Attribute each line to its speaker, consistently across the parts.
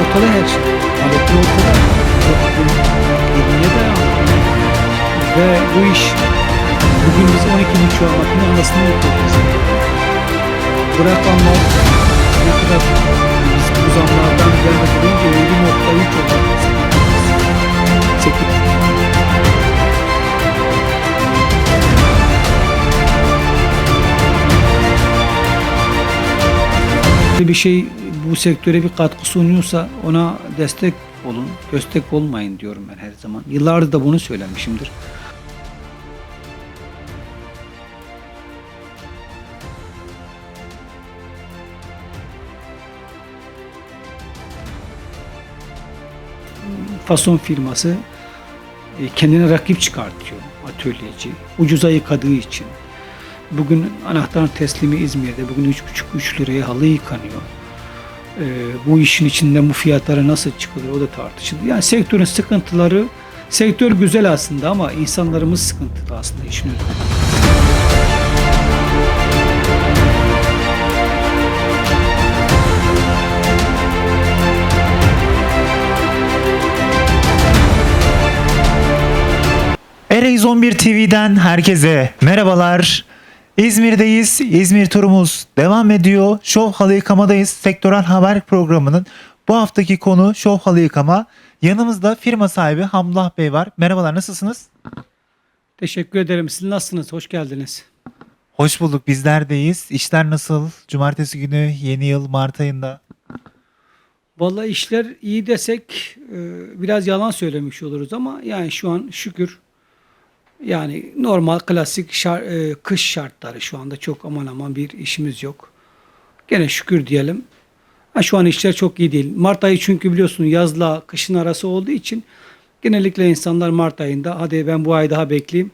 Speaker 1: ortada her şey. Talepler ortada. Toplum birbirine dayanıyor. Ve bu iş bugün biz 12 bin makine anasını yapıyoruz. Bu rakamlar ne kadar biz bu zamlardan gelmeden önce 7.3 olarak. Sekiz- bir şey bu sektöre bir katkı sunuyorsa ona destek olun, destek olmayın diyorum ben her zaman. Yıllardır da bunu söylemişimdir. Fason firması e, kendine rakip çıkartıyor atölyeci. Ucuza yıkadığı için. Bugün anahtar teslimi İzmir'de. Bugün 3,5-3 liraya halı yıkanıyor. Ee, bu işin içinden bu fiyatlara nasıl çıkılır o da tartışılır. Yani sektörün sıkıntıları, sektör güzel aslında ama insanlarımız sıkıntılı aslında işin özü.
Speaker 2: Ereğiz 11 TV'den herkese merhabalar. İzmir'deyiz. İzmir turumuz devam ediyor. Şov halı yıkamadayız. Sektörel haber programının bu haftaki konu şov halı yıkama. Yanımızda firma sahibi Hamdullah Bey var. Merhabalar nasılsınız?
Speaker 1: Teşekkür ederim. Siz nasılsınız? Hoş geldiniz.
Speaker 2: Hoş bulduk bizlerdeyiz. İşler nasıl? Cumartesi günü yeni yıl Mart ayında.
Speaker 1: Vallahi işler iyi desek e, biraz yalan söylemiş oluruz ama yani şu an şükür yani normal klasik şar- e, kış şartları şu anda çok aman aman bir işimiz yok. Gene şükür diyelim. Ha, şu an işler çok iyi değil. Mart ayı çünkü biliyorsun yazla kışın arası olduğu için genellikle insanlar Mart ayında hadi ben bu ay daha bekleyeyim.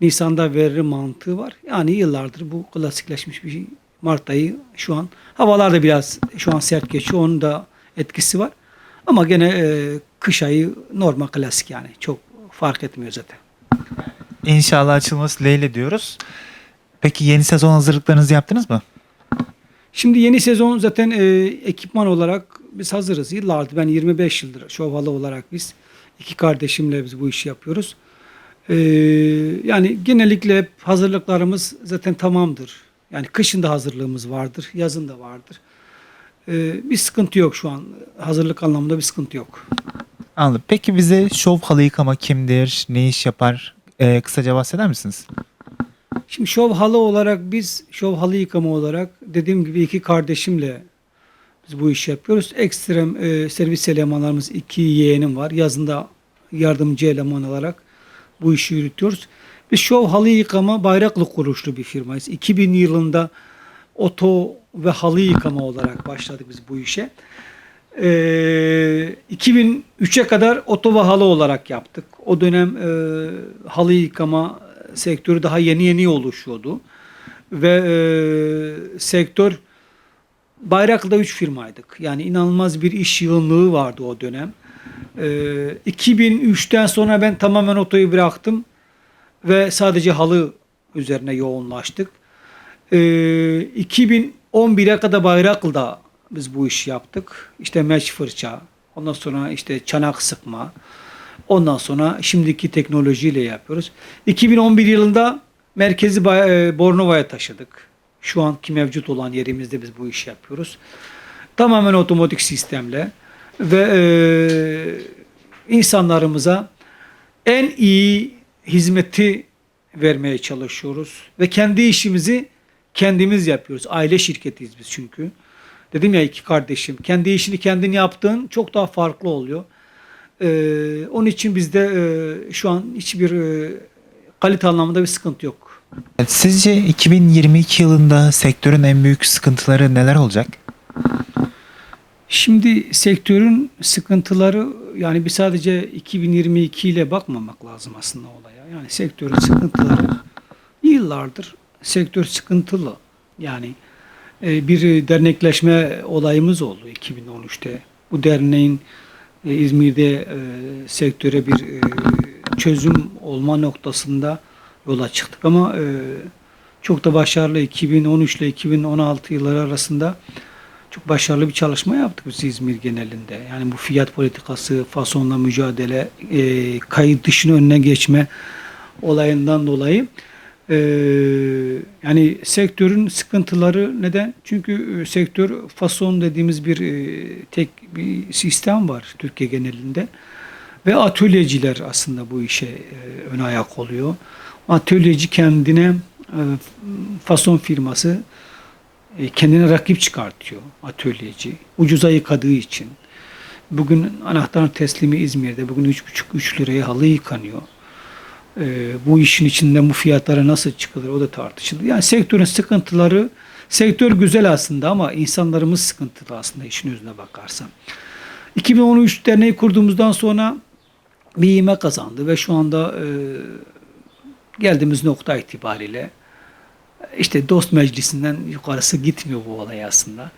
Speaker 1: Nisan'da veririm mantığı var. Yani yıllardır bu klasikleşmiş bir şey. Mart ayı şu an havalar da biraz şu an sert geçiyor. Onun da etkisi var. Ama gene e, kış ayı normal klasik yani. Çok fark etmiyor zaten.
Speaker 2: İnşallah açılması dileğiyle diyoruz. Peki yeni sezon hazırlıklarınızı yaptınız mı?
Speaker 1: Şimdi yeni sezon zaten e, ekipman olarak biz hazırız. Yıllardır ben 25 yıldır şovalı olarak biz iki kardeşimle biz bu işi yapıyoruz. E, yani genellikle hep hazırlıklarımız zaten tamamdır. Yani kışın da hazırlığımız vardır, yazın da vardır. E, bir sıkıntı yok şu an. Hazırlık anlamında bir sıkıntı yok.
Speaker 2: Anladım. Peki bize şov halı yıkama kimdir? Ne iş yapar? Ee, kısaca bahseder misiniz?
Speaker 1: Şimdi şov halı olarak biz şov halı yıkama olarak dediğim gibi iki kardeşimle biz bu işi yapıyoruz. Ekstrem e, servis elemanlarımız iki yeğenim var. Yazında yardımcı eleman olarak bu işi yürütüyoruz. Biz şov halı yıkama bayraklı kuruluşlu bir firmayız. 2000 yılında oto ve halı yıkama olarak başladık biz bu işe. Ee, 2003'e kadar oto ve halı olarak yaptık. O dönem e, halı yıkama sektörü daha yeni yeni oluşuyordu. Ve e, sektör Bayraklı'da 3 firmaydık. Yani inanılmaz bir iş yığınlığı vardı o dönem. Ee, 2003'ten sonra ben tamamen otoyu bıraktım ve sadece halı üzerine yoğunlaştık. Ee, 2011'e kadar Bayraklı'da biz bu işi yaptık. İşte meç fırça, ondan sonra işte çanak sıkma, ondan sonra şimdiki teknolojiyle yapıyoruz. 2011 yılında merkezi e, Bornova'ya taşıdık. Şu anki mevcut olan yerimizde biz bu işi yapıyoruz. Tamamen otomatik sistemle ve e, insanlarımıza en iyi hizmeti vermeye çalışıyoruz ve kendi işimizi kendimiz yapıyoruz. Aile şirketiyiz biz çünkü. Dedim ya iki kardeşim. Kendi işini kendin yaptığın çok daha farklı oluyor. Ee, onun için bizde e, şu an hiçbir e, kalite anlamında bir sıkıntı yok.
Speaker 2: Sizce 2022 yılında sektörün en büyük sıkıntıları neler olacak?
Speaker 1: Şimdi sektörün sıkıntıları yani bir sadece 2022 ile bakmamak lazım aslında olaya. Yani sektörün sıkıntıları yıllardır sektör sıkıntılı. Yani bir dernekleşme olayımız oldu 2013'te. Bu derneğin e, İzmir'de e, sektöre bir e, çözüm olma noktasında yola çıktık ama e, çok da başarılı 2013 ile 2016 yılları arasında çok başarılı bir çalışma yaptık biz İzmir genelinde. Yani bu fiyat politikası, fasonla mücadele, e, kayıt dışının önüne geçme olayından dolayı e, yani sektörün sıkıntıları neden? Çünkü e, sektör fason dediğimiz bir e, tek bir sistem var Türkiye genelinde ve atölyeciler aslında bu işe e, ön ayak oluyor. Atölyeci kendine e, fason firması e, kendine rakip çıkartıyor atölyeci. Ucuza yıkadığı için. Bugün anahtar teslimi İzmir'de. Bugün 3,5-3 liraya halı yıkanıyor. E, bu işin içinden bu fiyatlara nasıl çıkılır o da tartışılır. Yani sektörün sıkıntıları, sektör güzel aslında ama insanlarımız sıkıntılı aslında işin özüne bakarsan. 2013 derneği kurduğumuzdan sonra bir ivme kazandı ve şu anda e, geldiğimiz nokta itibariyle işte dost meclisinden yukarısı gitmiyor bu olay aslında.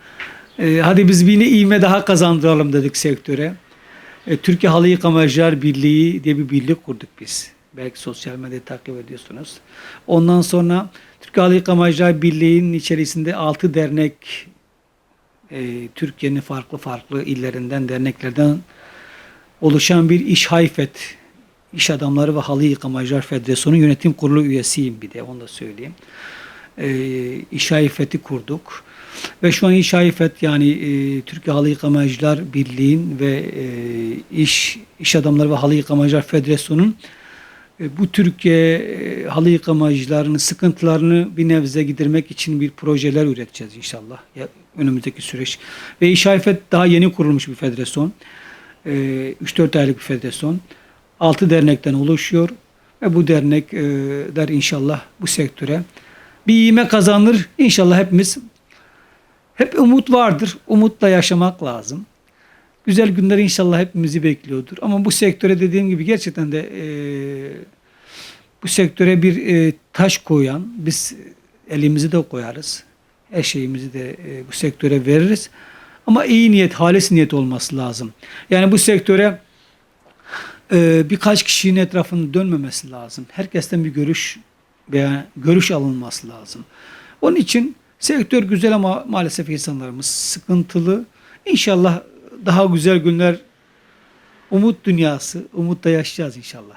Speaker 1: E, hadi biz bir ivme daha kazandıralım dedik sektöre. E, Türkiye Halı Yıkamacılar Birliği diye bir birlik kurduk biz. Belki sosyal medyada takip ediyorsunuz. Ondan sonra Türkiye Halı Yıkamacılar Birliği'nin içerisinde 6 dernek e, Türkiye'nin farklı farklı illerinden, derneklerden oluşan bir iş hayfet, iş adamları ve halı yıkamacılar federasyonu yönetim kurulu üyesiyim bir de onu da söyleyeyim. Ee, iş hayfeti kurduk. Ve şu an iş hayfet yani e, Türkiye Halı Yıkamacılar Birliği'nin ve e, iş iş adamları ve halı yıkamacılar federasyonunun e, bu Türkiye e, halı yıkamacılarının sıkıntılarını bir nebze gidermek için bir projeler üreteceğiz inşallah ya, önümüzdeki süreç. Ve İş Hayfet daha yeni kurulmuş bir federasyon. E, 3-4 aylık bir federasyon. 6 dernekten oluşuyor ve bu dernekler inşallah bu sektöre bir ivme kazanır. İnşallah hepimiz hep umut vardır. Umutla yaşamak lazım. Güzel günler inşallah hepimizi bekliyordur. Ama bu sektöre dediğim gibi gerçekten de e, bu sektöre bir e, taş koyan biz elimizi de koyarız. Her şeyimizi de e, bu sektöre veririz. Ama iyi niyet, halis niyet olması lazım. Yani bu sektöre e, birkaç kişinin etrafında dönmemesi lazım. Herkesten bir görüş veya görüş alınması lazım. Onun için sektör güzel ama maalesef insanlarımız sıkıntılı. İnşallah daha güzel günler umut dünyası, umutla yaşayacağız inşallah.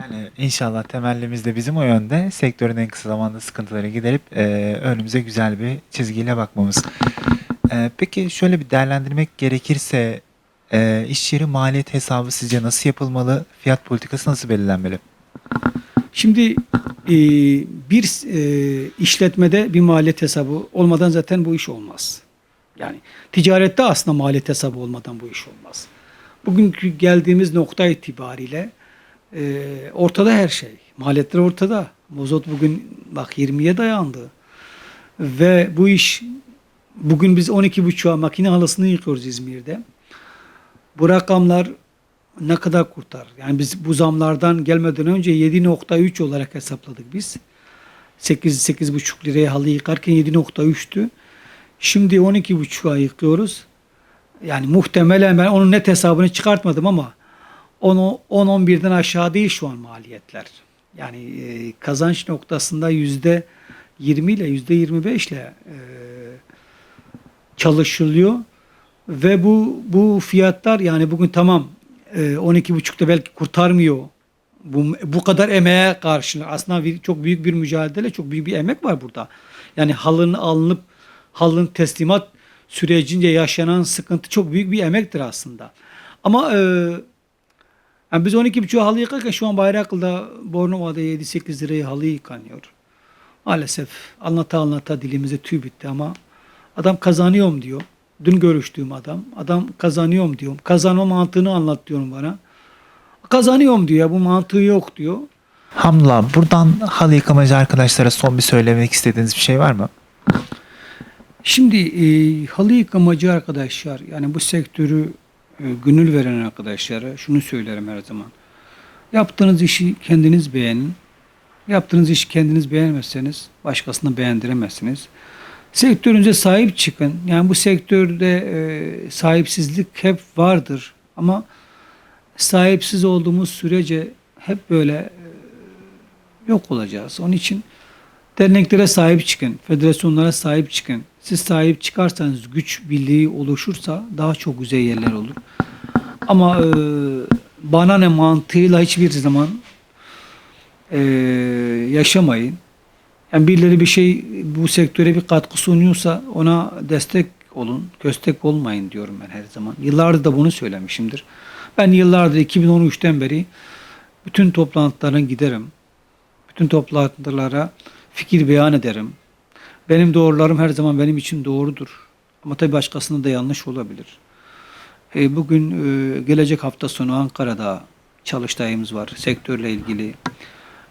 Speaker 2: Yani inşallah temellimiz de bizim o yönde. Sektörün en kısa zamanda sıkıntıları giderip e, önümüze güzel bir çizgiyle bakmamız. E, peki şöyle bir değerlendirmek gerekirse e, iş yeri maliyet hesabı sizce nasıl yapılmalı? Fiyat politikası nasıl belirlenmeli?
Speaker 1: Şimdi e, bir e, işletmede bir maliyet hesabı olmadan zaten bu iş olmaz. Yani ticarette aslında maliyet hesabı olmadan bu iş olmaz. Bugünkü geldiğimiz nokta itibariyle e, ortada her şey. Maliyetler ortada. Mozot bugün bak 20'ye dayandı. Ve bu iş bugün biz 12.5'a makine halısını yıkıyoruz İzmir'de. Bu rakamlar ne kadar kurtar? Yani biz bu zamlardan gelmeden önce 7.3 olarak hesapladık biz. 8 8,5 liraya halı yıkarken 7.3'tü. Şimdi 12.5'a yıkıyoruz. Yani muhtemelen ben onun net hesabını çıkartmadım ama 10-11'den aşağı değil şu an maliyetler. Yani e, kazanç noktasında yüzde 20 ile yüzde 25 ile e, çalışılıyor ve bu bu fiyatlar yani bugün tamam e, 12.5'ta belki kurtarmıyor. Bu, bu kadar emeğe karşı aslında bir, çok büyük bir mücadele, çok büyük bir emek var burada. Yani halının alınıp halının teslimat sürecince yaşanan sıkıntı çok büyük bir emektir aslında. Ama e, yani biz 12.5 halı yıkarken şu an Bayraklı'da Bornova'da 7-8 liraya halı yıkanıyor. Maalesef anlata anlata dilimize tüy bitti ama adam kazanıyorum diyor. Dün görüştüğüm adam. Adam kazanıyorum diyorum. Kazanma mantığını anlat diyorum bana. Kazanıyorum diyor. Bu mantığı yok diyor.
Speaker 2: Hamdullah buradan halı yıkamacı arkadaşlara son bir söylemek istediğiniz bir şey var mı?
Speaker 1: Şimdi e, halı yıkamacı arkadaşlar yani bu sektörü e, gönül veren arkadaşlara şunu söylerim her zaman. Yaptığınız işi kendiniz beğenin. Yaptığınız işi kendiniz beğenmezseniz başkasını beğendiremezsiniz. Sektörünüze sahip çıkın. Yani bu sektörde e, sahipsizlik hep vardır. Ama sahipsiz olduğumuz sürece hep böyle e, yok olacağız. Onun için Derneklere sahip çıkın, federasyonlara sahip çıkın. Siz sahip çıkarsanız güç birliği oluşursa daha çok güzel yerler olur. Ama e, bana ne mantığıyla hiçbir zaman e, yaşamayın. Yani birileri bir şey bu sektöre bir katkı sunuyorsa ona destek olun, köstek olmayın diyorum ben her zaman. Yıllardır da bunu söylemişimdir. Ben yıllardır 2013'ten beri bütün toplantılara giderim. Bütün toplantılara fikir beyan ederim. Benim doğrularım her zaman benim için doğrudur. Ama tabii başkasının da yanlış olabilir. E, bugün e, gelecek hafta sonu Ankara'da çalıştayımız var. Sektörle ilgili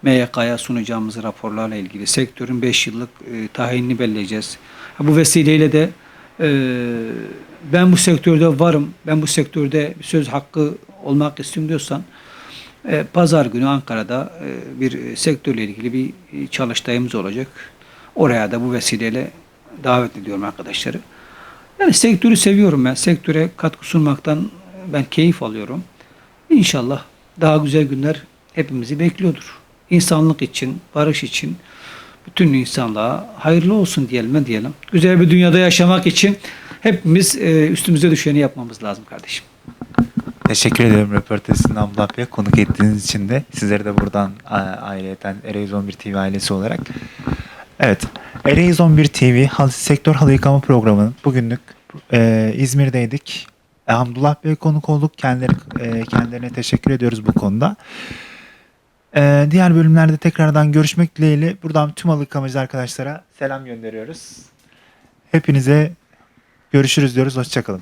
Speaker 1: MYK'ya sunacağımız raporlarla ilgili sektörün 5 yıllık e, tayinini belirleyeceğiz. Bu vesileyle de e, ben bu sektörde varım, ben bu sektörde söz hakkı olmak istiyorum diyorsan pazar günü Ankara'da e, bir e, sektörle ilgili bir e, çalıştayımız olacak. Oraya da bu vesileyle davet ediyorum arkadaşları. Yani sektörü seviyorum ben. Sektöre katkı sunmaktan ben keyif alıyorum. İnşallah daha güzel günler hepimizi bekliyordur. İnsanlık için, barış için, bütün insanlığa hayırlı olsun diyelim ne diyelim. Güzel bir dünyada yaşamak için hepimiz e, üstümüze düşeni yapmamız lazım kardeşim.
Speaker 2: Teşekkür ederim röportajın Abdullah Bey. Konuk ettiğiniz için de sizlere de buradan a- aileten Ereğiz 11 TV ailesi olarak. Evet. Ereğiz 11 TV sektör halı yıkama programının bugünlük e, İzmir'deydik. E, Bey konuk olduk. Kendileri, e, kendilerine teşekkür ediyoruz bu konuda. E, diğer bölümlerde tekrardan görüşmek dileğiyle buradan tüm halı yıkamacı arkadaşlara selam gönderiyoruz. Hepinize görüşürüz diyoruz. Hoşçakalın.